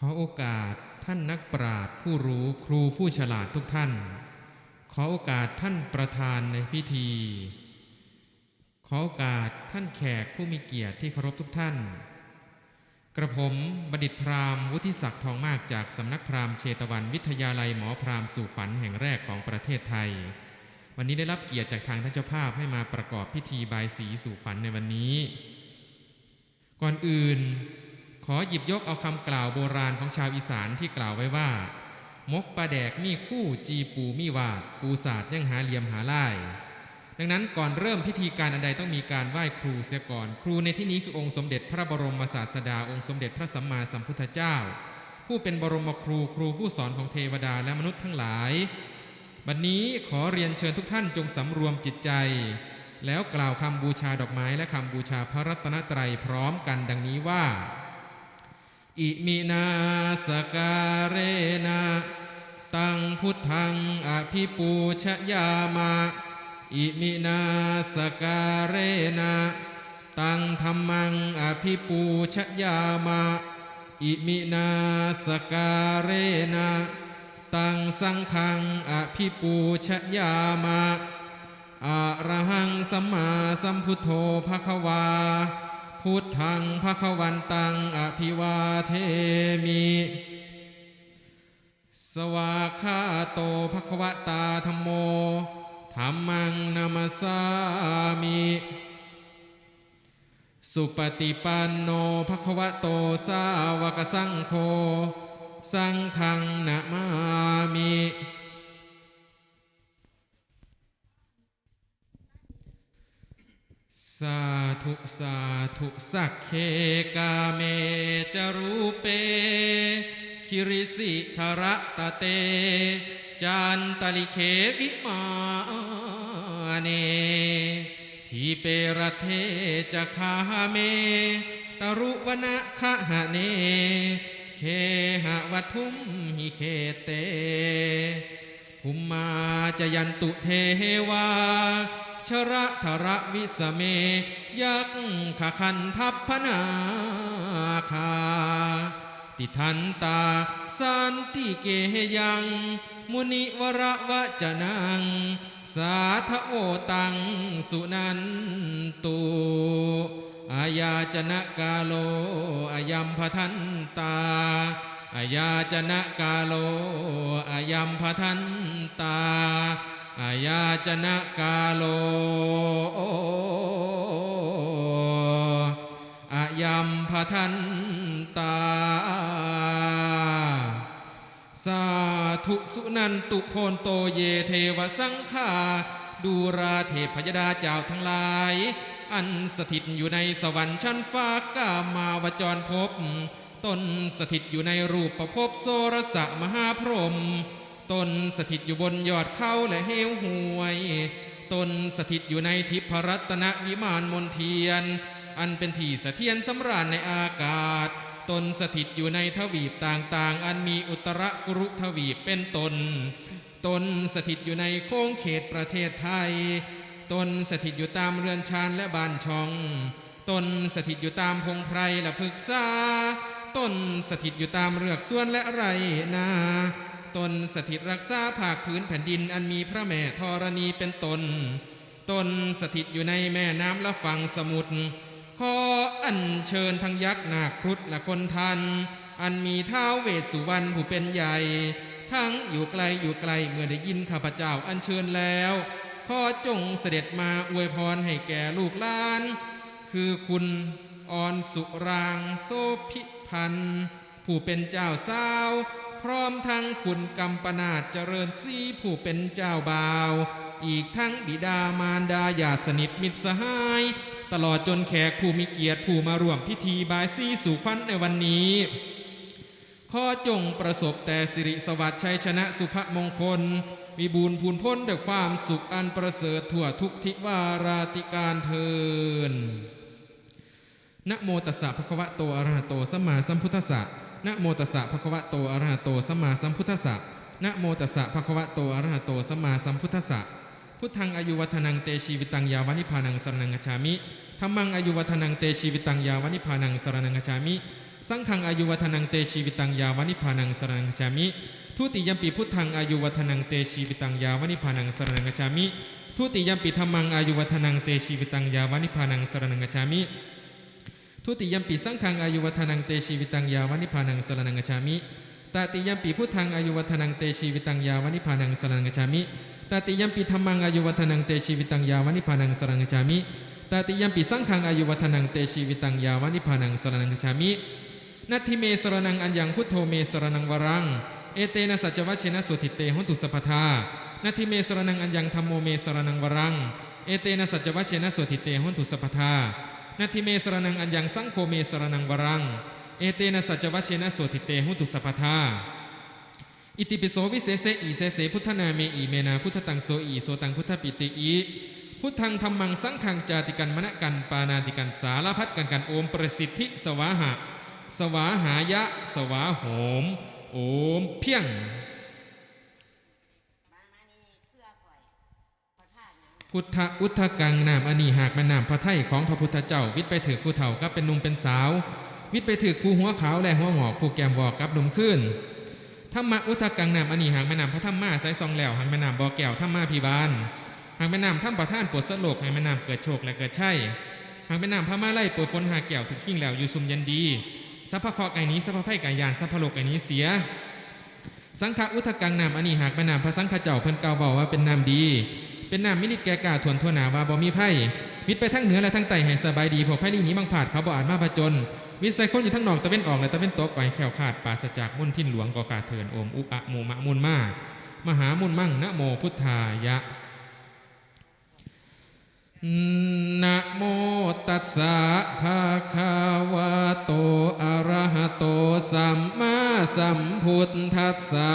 ขอโอกาสท่านนักปราชญ์ผู้รู้ครูผู้ฉลาดทุกท่าน ขอโอกาสท่านประธานในพิธี ขอโอกาสท่านแขกผู้มีเกียรติที่เคารพทุกท่าน กระผมบัณฑิตพราหมณ์วุฒิศักดิ์ทองมากจากสำนักพราหมณ์เชตวันวิทยาลัยหมอพราหมณ์สู่ขวัญแห่งแรกของประเทศไทย วันนี้ได้รับเกียรติจากทางท่านเจ้าภาพให้มาประกอบพิธีบายสีสู่ขวัญในวันนี้ ก่อนอื่น ขอหยิบยกเอาคำกล่าวโบราณของชาวอีสานที่กล่าวไว้ว่า มกปลาแดกมีคู่จีปูมีวาด ปูศาสตร์ยังหาเหลี่ยมหาไล่ดังนั้นก่อนเริ่มพิธีการอันใดต้องมีการไหว้ครูเสียก่อน ครูในที่นี้คือองค์สมเด็จพระบรมศาสดา องค์สมเด็จพระสัมมาสัมพุทธเจ้า ผู้เป็นบรมครูครูผู้สอนของเทวดาและมนุษย์ทั้งหลายบัดนนี้ขอเรียนเชิญทุกท่านจงสำรวมจิตใจ แล้วกล่าวคำบูชาดอกไม้และคำบูชาพระรัตนตรัยพร้อมกันดังนี้ว่า อิมินาสการเรนะตังพุทธังอภิปูชยามะ อิมินาสการเรนะตังธรรมังอภิปูชยามะ อิมินาสการเรนะตังสังฆังอภิปูชยามะอะระหังสัมมาสัมพุทโธภควา พุทธังภควันตังอภิวาเทมิ สวาคาโตภควตาธรรมโมธรรมังนามาสามิ สุปฏิปันโนภควโตสาวกสังโฆ สังฆังนามามิ สาธุสาธุสักเคกาเมจรูเป คิริสิขระตะเตจันตลิเควิมาเน ทีเปรเทจะคาเม ตรุวนะคะหเน เคหะวัทุมหิเคเตภูมมาจะยันตุเทวา ชระธระวิสเม ยักขคันทัพพนาคา ติทันตาสันติเกยัง มุนิวระวะจนัง สาธโอตังสุนันตุอาญาจนะกาโลอายัมพทันตาอาญาจนะกาโลอายัมพทันตา อาญาจนะกาโลอายัมพทันตา สาธุสุนันตุโพนโตเยเทวสังฆาดูราเทพยดาเจ้าทั้งหลาย อันสถิตอยู่ในสวรรค์ชั้นฟ้ากามาวจรภพตนสถิตอยู่ในรูปประพบโสรสะมหาพรหม ตนสถิตอยู่บนยอดเขาและเหวหวย ตนสถิตอยู่ในทิพรัตนวิมานมนเทียน อันเป็นที่สะเสถียรสำราญในอากาศ ตนสถิตอยู่ในทวีปต่างๆ อันมีอุตรกุรุทวีปเป็นตน ตนสถิตอยู่ในโค้งเขตประเทศไทย ตนสถิตอยู่ตามเรือนชานและบ้านช่อง ตนสถิตอยู่ตามพงไพรและพฤกษา ตนสถิตอยู่ตามเรือกส่วนและไรนา ตนสถิตรักษาภาคพื้นแผ่นดินอันมีพระแม่ธรณีเป็นตน ตนสถิตอยู่ในแม่น้ำและฝั่งสมุทรขออัญเชิญทั้งยักษ์นาครุฑและคนทัน อันมีเท้าวเวสสุวรรณผู้เป็นใหญ่ ทั้งอยู่ไกลอยู่ไกลเมื่อได้ยินข้าพเจ้าอัญเชิญแล้วขอจงเสด็จมาอวยพรให้แก่ลูกหลาน คือคุณออนสุรางโซพิพันธ์ผู้เป็นเจ้าสาว ร้อมทั้งคุณกำปนาจเจริญศรีผู้เป็นเจ้าบ่าว อีกทั้งบิดามารดาญาสนิทมิตรสหาย ตลอดจนแขกผู้มีเกียรติผู้มาร่วมพิธีบายสีสู่ขวัญในวันนี้ขอจงประสบแต่สิริสวัสดิ์ชัยชนะสุภมงคล มีบุญพูนพ้นด้วยความสุขอันประเสริฐทั่วทุกทิวาราติการเทินนะโมตัสสะภะคะวะโตอะระหะโตสัมมาสัมพุทธัสสะ นะโมตัสสะภะคะวะโตอะระหะโตสัมมาสัมพุทธัสสะนะโมตัสสะภะคะวะโตอะระหะโตสัมมาสัมพุทธัสสะพุทธังอายุวัฒนังเตชีวิตังยาวานิพานังสรนังกัจฉามิธรรมังอายุวัฒนังเตชีวิตังยาวานิพานังสรนังกัจฉามิ สังฆังอายุวัฒนังเตชีวิตังยาวานิพานังสรนังกัจฉามิ ทุติยมปีพุทธังอายุวัฒนังเตชีวิตังยาวานิพานังสรนังกัจฉามิ ทุติยมปีธรรมังอายุวัฒนังเตชีวิตังยาวานิพานังสรนังกัจฉามิ ทุติยมปีสังฆังอายุวัฒนังเตชีวิตังยาวานิพานังสรนังกัจฉามิตติยมปีพุทธังอายุวัฒนังเตชีวิตังยาวานิพานังสรนังกัจฉามิตติยมปีธรรมังอายุวัฒนังเตชีวิตังยาวานิพานังสรนังกัจฉามิตติยมปีสังฆังอายุวัฒนังเตชีวิตังยาวานิพานังสรนังกัจฉามินัตถิเมสรนังอัญญังพุทโธเมสรนังวรัง เอเตนะสัจวัชเชนะสุทิเตหนตุสัพพทานัตถิเมสรนังอัญญังธรรมโมเมสรนังวรัง เอเตนะสัจวัชเชนะสุทิเตหนตุสัพทา นัตถิเมสรนังอัญญังสังโฆเมสรนังวรัง เอเตนะสัจวัชเชนะสุทิเตหนตุสัพพทาอิติปิโสวิเศษเสอีเสเสพุทธนาเมอีเมนาพุทธตังโสอีโสตังพุทธปิติอีพุทธังธรรมังสังขังจาติกันมณกันปานาติกันสารพัดกันกันโอมประสิทธิสวาหะ สวาหายะ สวาโหม โอมเพียง มามานี่เสื้อข่อยพระธาตุหยัง พุทธอุทธกังนามอนีหากม่นามพระไทยของพระพุทธเจ้า วิทย์ไปถือผู้เฒ่าก็เป็นหนุ่มเป็นสาว วิทย์ไปถือผู้หัวขาวและหัวหงอกผู้แก้มบอกกับหนุ่มขึ้นธรรมะอุทธกังนามอนีหากม่นามพระธรรมาใส่ซองแล้วหากม่นามบ่อแก้วธรรมาพิบาลหากม่นามถ้ำประท่านปวดสลกหากม่นามเกิดโชคและเกิดใช่หากม่นามพระมาไล่ปวดฝนหาแก้วถึงขิ้งแล้วอยู่ซุมย็นดีสัพพะเคาะไก่นี้สัพพะไพ่ไก่ยานสัพพะโลกไก่นี้เสีย สังฆอุทธกังนามอนีหากม่นามพระสังฆเจ้าเพิ่นกล่าวเว้าว่าเป็นนามดี เป็นนามมิลิตแก่กาทวนทั่วหนาว่าบ่มีไพ่มิตรไปทั้งเหนือและทั้งใต้ให้สบายดีพวกไพ่นี้บังผาดเขาบ่อาจมาผจญวิสัยคนอยู่ทั้งนอกตะเว้นออกและตะเว้นตกก่อยแขวขาดปราศจากมุนทิ้นหลวงก่อขาดเถินโอมอุอะโมมะมุนมามหามุนมั่งนะโมพุทธายะนะโมตัสสะภะคะวะโตอะระหะโตสัมมาสัมพุทธัสสะ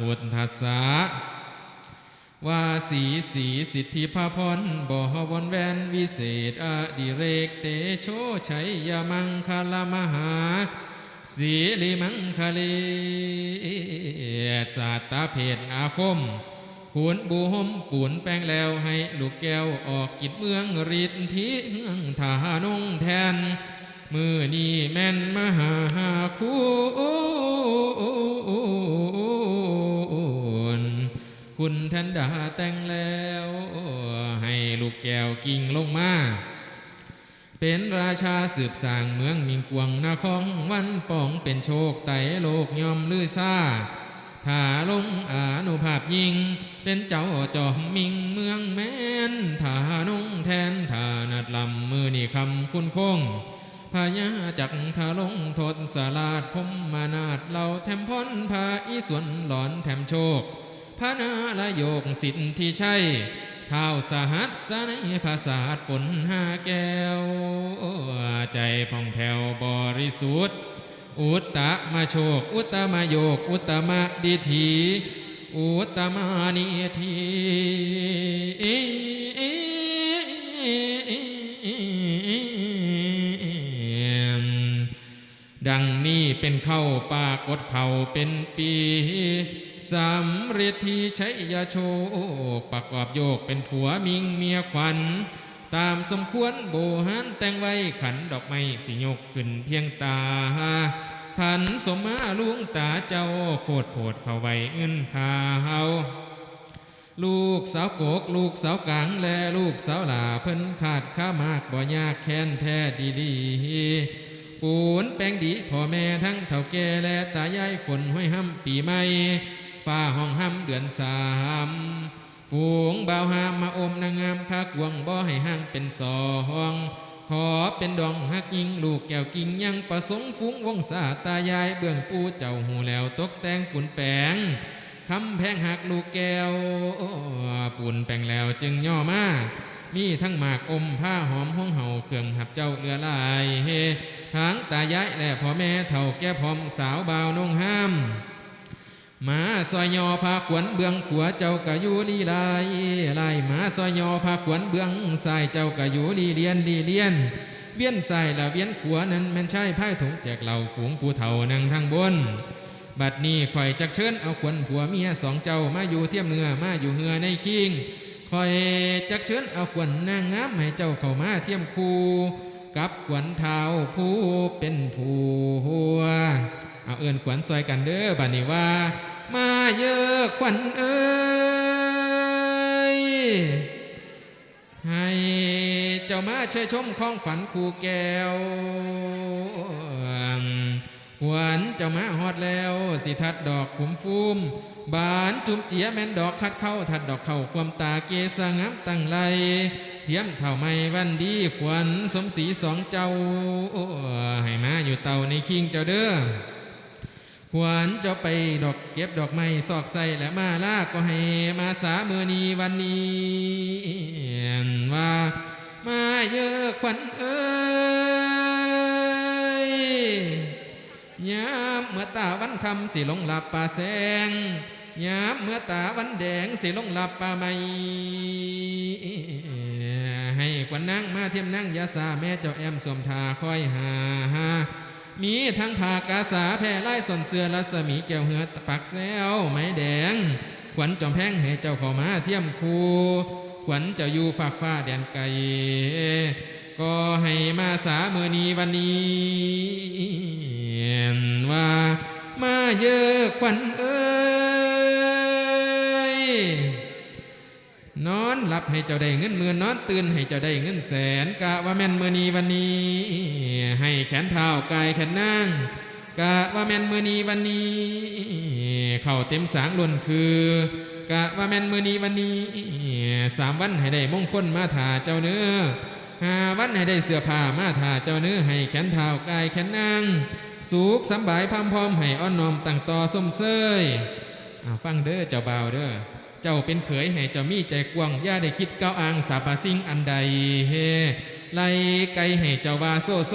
พุทธัสสะว่าสีสีสิทธิพาพรบ่วนแวนวิเศษอดิเรกเตโชชัยยมังคลมหาสีลิมังคลีสัตตาเพศอาคมขวนบูหมปูนแป้งแล้วให้ลูกแก้วออกกิจเมืองฤทธิเฮืองทานงแทน มือนี่แม่นมหาคุณ คุณทันดาแต่งแล้ว ให้ลูกแก้วกิ่งลงมา เป็นราชาสืบสางเมืองมิงกวงนาคองวันป่องเป็นโชคไตโลกยอมลือซาถ้าลงอานุภาพยิง เป็นเจ้าจอมมิงเมืองแม้นถ้านุ่งแทนถ้านัดลำมือนี่คำคุณคงพญาจักทาลงทศสลาดพมมานาดเหล่าแถมพ้นพาอีสวนหลอนแถมโชค พนาละโยกสิทธิใช่เท้าสหัสสในภาษาทฝนหาแก้ว ใจผ่องแผ้วบริสุทธิ์ อุตตะมาโชค อุตตมาโยก อุตตมดีทีอุตตมานิทีดังนี้เป็นเข้าปากดเข่าเป็นปี สำเร็จที่ใช้ยาโชประกอบโยกเป็นผัวมิงเมียขวัญ ตามสมควรโบหันแต่งไว้ขันดอกไม้สิยกขึ้นเพียงตา ขันสมมาลุงตาเจ้าโคตรโผดเข้าไว้เงินขาวลูกสาวโกกลูกสาวกลางและลูกสาวหลาเพิ่นขาดข้ามากบ่ยากแค้นแท้ดีดีปูนแป้งดีพ่อแม่ทั้งเฒ่าแก่และตายายฝนห้อยห้ำปีใหม่ ฟ้าห้องห้ำเดือนสามฝูงบ่าวหามมาอมนางงามคากวงบ่ให้ห่างเป็นสองขอเป็นดองหักยิงลูกแก้วกิ่งยังประสงค์ฟุ้งวงศาตายายเบื้องปูเจ้าหูแล้วตกแต่งปุ่นแปงคำแพงหักลูกแก้วปุ่นแปงแล้วจึงย่อมามีทั้งหมากอมผ้าหอมห้องเห่าเครื่องหับเจ้าเรือลายเฮทั้งตายายและพ่อแม่เท่าแก่พร้อมสาวบ่าวนงห้าม มาซอยยอพาขวนเบืองขัวเจ้ากะอยู่ลีลายลายหมาซอยยอพาขวนเบืองสายเจ้ากะอยู่ลีเลียนลีเลียน เวียนสายละเวียนขัวนั้นแม่นใช่พายถุงแจกเหล่าฝูงผู้เฒ่านั่งทางบน บัดนี้ข่อยจักเชิญเอาขวนผัวเมียสองเจ้ามาอยู่เทียมเนื้อมาอยู่เหือในคิงข่อยจักเชิญเอาขวนนางงามให้เจ้าเข้ามาเทียมคูกับขวนเท้าผู้เป็นผัว เอาเอินขวัญซอยกันเด้อบัดนี้ว่า มาเยอะขวัญเอ้ยให้เจ้ามาเชยชมของขวัญคู่แก้วขวัญเจ้ามาฮอดแล้ว สิทัดดอกขุมฟูมบานจุ่มเจียแม่นดอกคัดเข้าทัดดอกเข้าความตาเกสงามตั้งไหลเทียมเท่าไม่วันดีขวัญสมศรีสองเจ้าให้มาอยู่เตาในคิงเจ้าเด้อ ขวานเจ้าไปดอกเก็บดอกไม้ซอกใส่และมาลากก็ให้มาสามือนีวันนี้ว่ามาเยอะขวัญเอ้ยยามเมื่อตาวันคำสิลงหลับป่าแสงยามเมื่อตาวันแดงสิลงหลับป่าไม่ให้ขวัญนั่งมาเทียมนั่งยาสาแม่เจ้าแอมสมทาคอยหา มีทั้งผากาสาแพร่ไล่สนเสือรัศมีแก้วเหือปักแซวไม้แดง ขวัญจอมแพงให้เจ้าข้ามาเทียมคูขวัญเจ้าอยู่ฝากฟ้าแดนไกลก็ให้มาสามือนีวันนี้ว่ามาเยอะขวัญเอ้ย นอนหลับให้เจ้าได้เงินหมื่นนอนตื่นให้เจ้าได้เงินแสนกะว่าแม่นมือนีวันนี้ ให้แขนเท้ากายแขนนั่งกะว่าแม่นมือนีวันนี้ เข้าเต็มสางล้นคือกะว่าแม่นมือนีวันนี้สามวันให้ได้มงคลมาถาเจ้าเนื้อห้าวันให้ได้เสื้อผ้ามาถาเจ้าเนื้อให้แขนเท้ากายแขนนั่งสุขสำบายพามพร้อมให้อ้อนน้อมตั้งต่อสมเสยฟังเด้อเจ้าบ่าวเด้อ เจ้าเป็นเขยให้เจ้ามีใจกว้างอย่าได้คิดก้าวอ้างสาปาสิ่งอันใดเฮไล่ไก่ให้เจ้าว่าโซโซ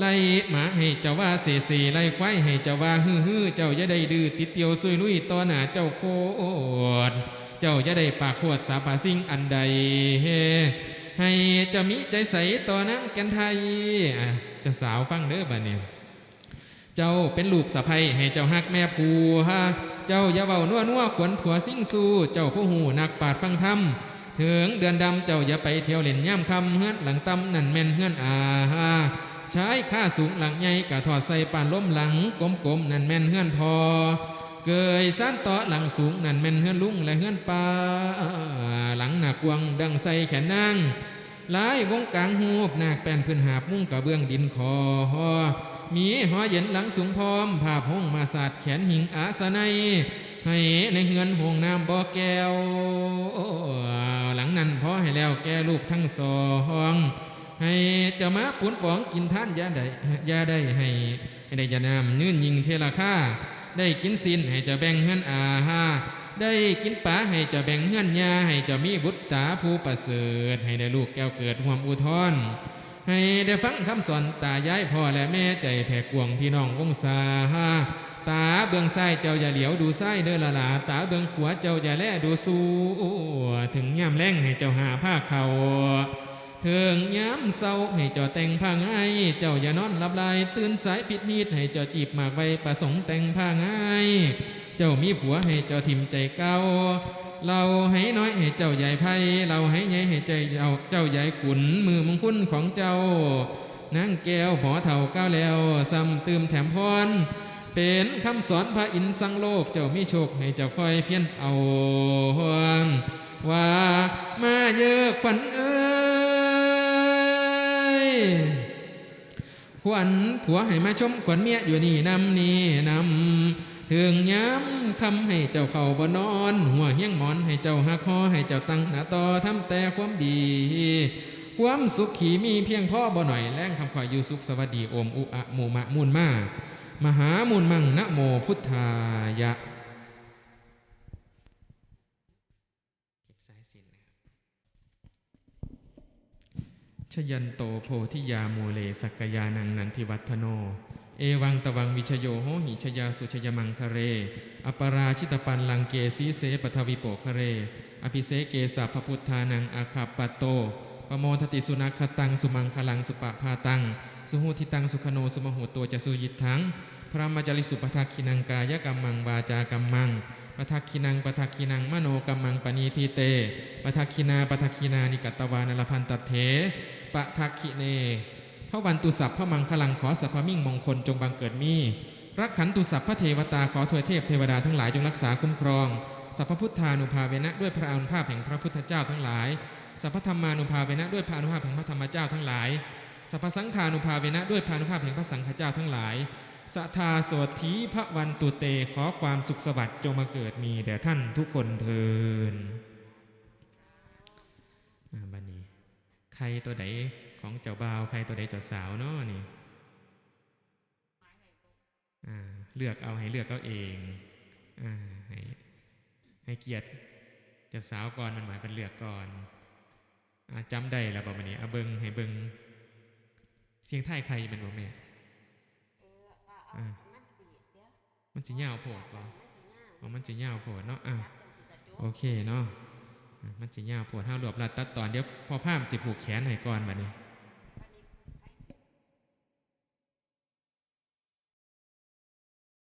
ไล่หมาให้เจ้าว่าเสเสไล่ควายให้เจ้าว่าฮือฮือเจ้าอย่าได้ดื้อติดเตียวซุยลุยต่อหน้าเจ้าโคดเจ้าอย่าได้ปากขวดสาปาสิ่งอันใดเฮให้เจ้ามีใจใสต่อนางกันไทยอะเจ้าสาวฟังเด้อบัดเนี่ย เจ้าเป็นลูกสะใภ้ให้เจ้าฮักแม่ผัวเจ้าอย่าเว้านัวนัวขวนผัวสิ่งสู้เจ้าผู้หูนักปาดฟังธรรมถึงเดือนดำเจ้าอย่าไปเที่ยวเล่นย่ำคำเฮือนหลังตำนั่นแม่นเฮือนอาใช้ค่าสูงหลังใหญ่กะถอดใส่ปานล้มหลังกลมๆนั่นแม่นเฮือนพอ เกยสั้นต่อหลังสูงนั่นแม่นเฮือนลุงและเฮือนปลาหลังหนักวงดังใส่แขนนั่ง ลายวงกลางหูบนาคแป้นพื้นหาบมุ่งกระเบื้องดินคอมีหอเย็นหลังสูงพร้อมภาพห้องมาสาดแขนหิงอาสนัยให้ในเฮือนห้องน้ำบ่อแก้ว หลังนั้นพอให้แล้วแก่ลูกทั้งสองให้เจ้ามาปุนปองกินท่านยาได้ยาได้ให้ให้ได้ยานามนื่นยิงเทราค่าได้กินสินให้เจ้าแบ่งเฮือนอาหา ได้กินป่าให้เจ้าแบ่งเงื่อนยาให้เจ้ามีบุตรตาผู้ประเสริฐ ให้ได้ลูกแก้วเกิดห่วมอุทธรให้ได้ฟังคำสอนตายายพ่อและแม่ใจแผ่กวงพี่น้องวงศาตาเบื้องซ้ายเจ้าอย่าเหลียวดูซ้ายเด้อละลาตาเบื้องขวาเจ้าอย่าแลดูสู้ถึงย่ำแรงให้เจ้าหาผ้าเขาถึงย้ำเศร้าให้เจ้าแต่งผ้าง่าย เจ้าอย่านอนหลับไหลตื่นสายผิดนิดให้เจ้าจีบหมากไว้ประสงค์แต่งผ้าง่าย เจ้ามีผัวให้เจ้าทิมใจเก่าเราให้น้อยให้เจ้าใหญ่ไพ่เราให้ใหญ่ให้ใจเจ้าเจ้าใหญ่ขุนมือมงคุนของเจ้านางแก้วหอเท่าก้าวแล้วซ้ำตืมแถมพร เป็นคำสอนพระอินทร์สังโลกเจ้ามีโชคให้เจ้าคอยเพี้ยนเอาว่ามาเยอะขวัญเอ้ยขวัญผัวให้มาชมขวัญเมียอยู่นี่นำนี่นำ ถึงย้ำคำให้เจ้าเข่าบ่นอน หัวเฮียงหมอนให้เจ้าหักคอให้เจ้าตั้งหน้าต่อทำแต่ความดี ความสุขขีมีเพียงพ่อบ่หน่อยแรงคำขออยู่สุขสวัสดีอมอุอะมมะมูลมามหามูลมังนะโมพุทธายะชยันโตโพธิยาโมเลสักยานังนันทิวัฒโน เอวังตวังวิชโยโหหิชยาสุชยมังคะเร อปราชิตปันลังเกสีเสปทวิโปคะเร อภิเสเกสะพพุทธานังอาคาปโตปโมทติสุนัขตังสุมังคลังสุปะพาตัง สุหูทิตังสุขโนสุมหโตจะสุยิทัง พระมจริสุปทักขินังกายกัมมังวาจากัมมังปทักขินังปทักขินังมโนกัมมังปณีทีเตปทักขินาปทักขินานิกัตตวานลพันตเถปทักขิเน พระวันตุสัพพระมังคลังขอสัพพมิ่งมงคลจงบังเกิดมี รักขันตุสัพพระเทวตาขอถวยเทพเทวดาทั้งหลายจงรักษาคุ้มครอง สัพพพุทธานุภาเวนะด้วยพระอนุภาพแห่งพระพุทธเจ้าทั้งหลาย สัพพธรรมานุภาเวนะด้วยพระอนุภาพแห่งพระธรรมเจ้าทั้งหลาย สัพพสังฆานุภาเวนะด้วยพระอนุภาพแห่งพระสังฆเจ้าทั้งหลาย สัทธาโสธีพระวันตุเตขอความสุขสวัสดิ์จงมาเกิดมีแด่ท่านทุกคนเทินอ่าบันนี้ ใครตัวใด ของเจ้าบ่าวใครตัวใดเจ้าสาวเนาะนี่อ่าเลือกเอาให้เลือกเอาเองอ่าให้ให้เกียรติเจ้าสาวก่อนมันหมายเป็นเลือกก่อนอ่าจำได้แล้วบอกมันนี้เอาเบิงให้เบิงเสียงไทายใครเป็นบ่แม่เออว่าเอาอ่ามันสิเดี๋ยวมันสิยาวโพดบ่มันสิง่ายอ๋อมันสิยาวโพดเนาะอะจับเป็นสิกระจกโอเคเนาะอะมันสิยาวโพดห้ารวบรัดตัดตอนเดี๋ยวพอภาพสิผูกแขนให้ก่อนบัดนี้เ